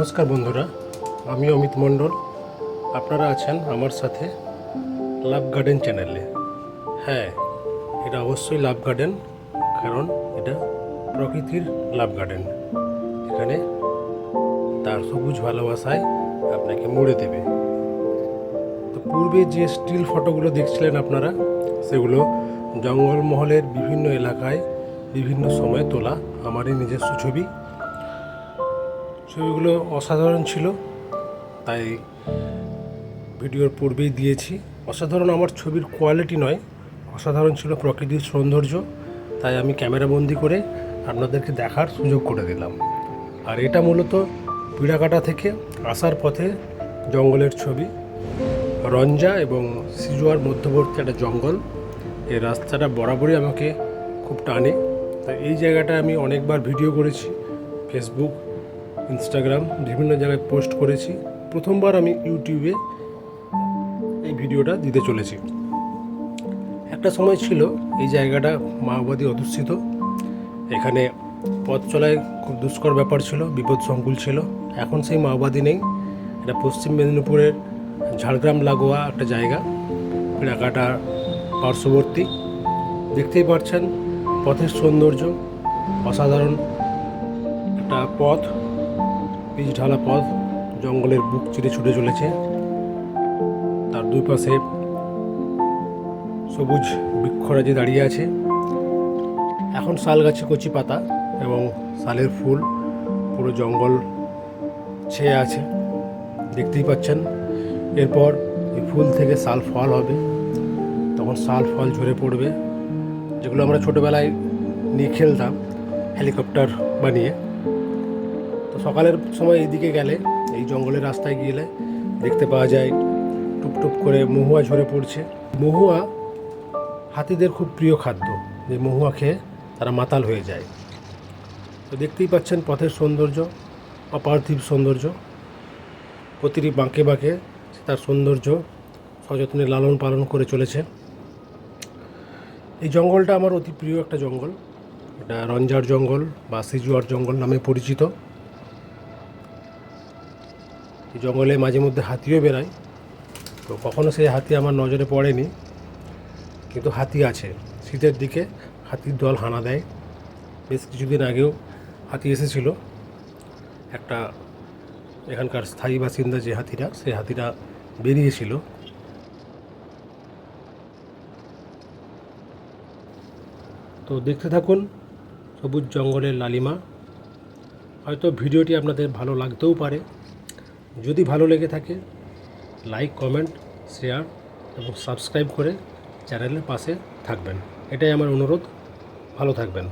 নমস্কার বন্ধুরা, আমি অমিত মণ্ডল। আপনারা আছেন আমার সাথে লাভ গার্ডেন চ্যানেলে। হ্যাঁ এটা অবশ্যই লাভ গার্ডেন, কারণ এটা প্রকৃতির লাভ গার্ডেন। এখানে তার সবুজ ভালোবাসায় আপনাকে মুড়ে দেবে। তো পূর্বে যে স্টিল ফটোগুলো দেখছিলেন আপনারা, সেগুলো জঙ্গলমহলের বিভিন্ন এলাকায় বিভিন্ন সময়ে তোলা আমারই নিজস্ব ছবি। ছবিগুলো অসাধারণ ছিল। তাই ভিডিওর পূর্বেই দিয়েছি। অসাধারণ আমার ছবির কোয়ালিটি নয়। অসাধারণ ছিল প্রকৃতির সৌন্দর্য। তাই আমি ক্যামেরাবন্দি করে আপনাদেরকে দেখার সুযোগ করে দিলাম। আর এটা মূলত পিড়াকাটা থেকে আসার পথে জঙ্গলের ছবি। রঞ্জা এবং সিজুয়ার মধ্যবর্তী একটা জঙ্গল। এই রাস্তাটা বরাবরই আমাকে খুব টানে। তাই এই জায়গাটা আমি অনেকবার ভিডিও করেছি। ফেসবুক ইনস্টাগ্রাম বিভিন্ন জায়গায় পোস্ট করেছি। প্রথমবার আমি ইউটিউবে এই ভিডিওটা দিতে চলেছি। একটা সময় ছিল এই জায়গাটা মাওবাদী অধ্যুষিত। এখানে পথ চলায় খুব দুষ্কর ব্যাপার ছিল বিপদ সংকুল ছিল। এখন সেই মাওবাদী নেই। এটা পশ্চিম মেদিনীপুরের ঝাড়গ্রাম লাগোয়া একটা জায়গা। এলাকাটার পার্শ্ববর্তী। দেখতেই পাচ্ছেন পথের সৌন্দর্য। অসাধারণ একটা পথ। পিচ ঢালা পথ জঙ্গলের বুক চিরে ছুটে চলেছে। তার দুই পাশে সবুজ বৃক্ষরাজি দাঁড়িয়ে আছে। এখন শাল গাছে কচি পাতা এবং শালের ফুল পুরো জঙ্গল ছেয়ে আছে। দেখতেই পাচ্ছেন, এরপর এই ফুল থেকে শাল ফল হবে। তখন শাল ফল ঝরে পড়বে, যেগুলো আমরা ছোটোবেলায় নিয়ে খেলতাম, হেলিকপ্টার বানিয়ে। তো সকালের সময় এইদিকে গেলে, এই জঙ্গলের রাস্তায় গেলে দেখতে পাওয়া যায় টুপ টুপ করে মহুয়া ঝরে পড়ছে। মহুয়া হাতিদের খুব প্রিয় খাদ্য। যে মহুয়া খেয়ে তারা মাতাল হয়ে যায়। তো দেখতেই পাচ্ছেন পথের সৌন্দর্য, অপার্থিব সৌন্দর্য। প্রতিটি বাঁকে বাঁকে তার সৌন্দর্য সযত্নে লালন পালন করে চলেছে। এই জঙ্গলটা আমার অতি প্রিয় একটা জঙ্গল। এটা রঞ্জার জঙ্গল বা সিজুয়ার জঙ্গল নামে পরিচিত। এই জঙ্গলে মাঝে মধ্যে হাতিও বেরায়। তো কখনো সেই হাতি আমার নজরে পড়েনি, কিন্তু হাতি আছে। শীতের দিকে হাতির দল হানা দেয়। বেশ কিছুদিন আগেও হাতি এসেছিল। একটা এখানকার স্থায়ী বাসিন্দা যে হাতিটা সেই হাতিটা বেরিয়েছিল। তো দেখতে থাকুন সবুজ জঙ্গলের লালিমা। হয়তো ভিডিওটি আপনাদের ভালো লাগতেও পারে। যদি ভালো লেগে থাকে লাইক কমেন্ট শেয়ার এবং সাবস্ক্রাইব করে চ্যানেলের পাশে থাকবেন। এটাই আমার অনুরোধ। ভালো থাকবেন।